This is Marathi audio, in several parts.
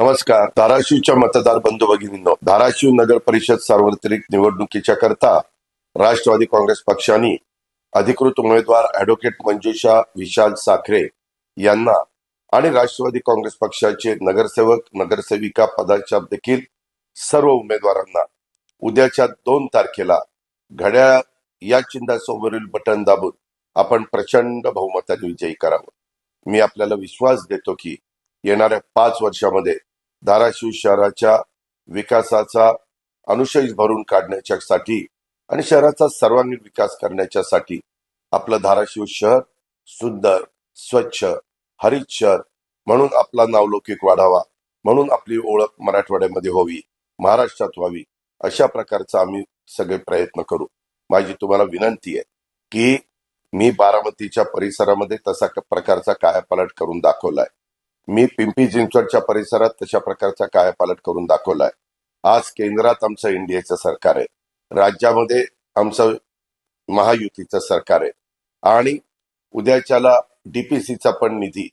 नमस्कार. धाराशिवच्या मतदार बंधू भगिनींनो धाराशिव नगर परिषद सार्वत्रिक निवडणुकीच्या करता राष्ट्रवादी काँग्रेस पक्षाने अधिकृत उमेदवार ऍडव्होकेट मंजुषा विशाल साखरे यांना आणि राष्ट्रवादी काँग्रेस पक्षाचे नगरसेवक नगरसेविका पदाच्या देखील सर्व उमेदवारांना उद्याच्या दोन तारखेला घड्याळ या चिन्हासमोरील बटन दाबून आपण प्रचंड बहुमताने विजयी करावं. मी आपल्याला विश्वास देतो की येणाऱ्या पाच वर्षामध्ये धाराशिव शहराच्या विकासाचा अनुशेष भरून काढण्याच्यासाठी आणि शहराचा सर्वांगीण विकास करण्याच्यासाठी आपलं धाराशिव शहर सुंदर स्वच्छ हरित शहर म्हणून आपला नावलौकिक वाढावा म्हणून आपली ओळख मराठवाड्यामध्ये व्हावी महाराष्ट्रात व्हावी अशा प्रकारचा आम्ही सगळे प्रयत्न करू. माझी तुम्हाला विनंती आहे की मी बारामतीच्या परिसरामध्ये तसा प्रकारचा कायापालट करून दाखवलाय. मी पिंपरी चिंचवडच्या परिसरात तशा प्रकारचा कायापालट करून दाखवलाय. आज केंद्रात आमचं एनडीएचं सरकार आहे. राज्यामध्ये आमचं महायुतीचं सरकार आहे. आणि उद्याच्याला डीपीसीचा पण निधी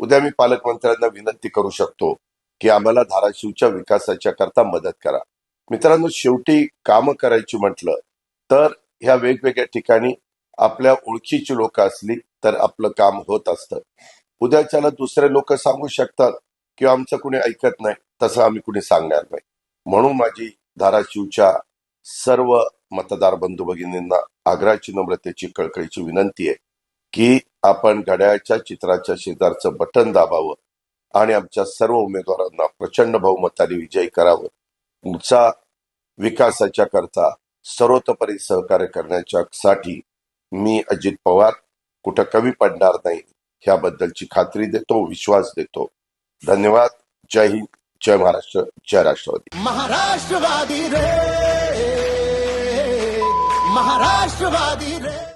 उद्या मी पालकमंत्र्यांना विनंती करू शकतो की आम्हाला धाराशिवच्या विकासाच्या करता मदत करा. मित्रांनो शेवटी कामं करायची म्हटलं तर ह्या वेगवेगळ्या ठिकाणी आपल्या ओळखीची लोक असली तर आपलं काम होत असतं. उद्याच्याला दुसरे लोक सांगू शकतात किंवा आमचं कुणी ऐकत नाही तसं आम्ही कुणी सांगणार नाही. म्हणून माझी धाराशिवच्या सर्व मतदार बंधू भगिनींना आग्रहाची नम्रतेची कळकळीची विनंती आहे की आपण घड्याळच्या चित्राच्या शेजारचं बटन दाबावं आणि आमच्या सर्व उमेदवारांना प्रचंड बहुमताने विजयी करावं. तुमचा विकासाच्या करता सर्वतोपरी सहकार्य करण्याच्यासाठी मी अजित पवार कुठं कमी पडणार नाही ह्याबद्दलची खात्री देतो विश्वास देतो. धन्यवाद. जय हिंद जय महाराष्ट्र जय राष्ट्रवादी. महाराष्ट्रवादी रे महाराष्ट्रवादी रे.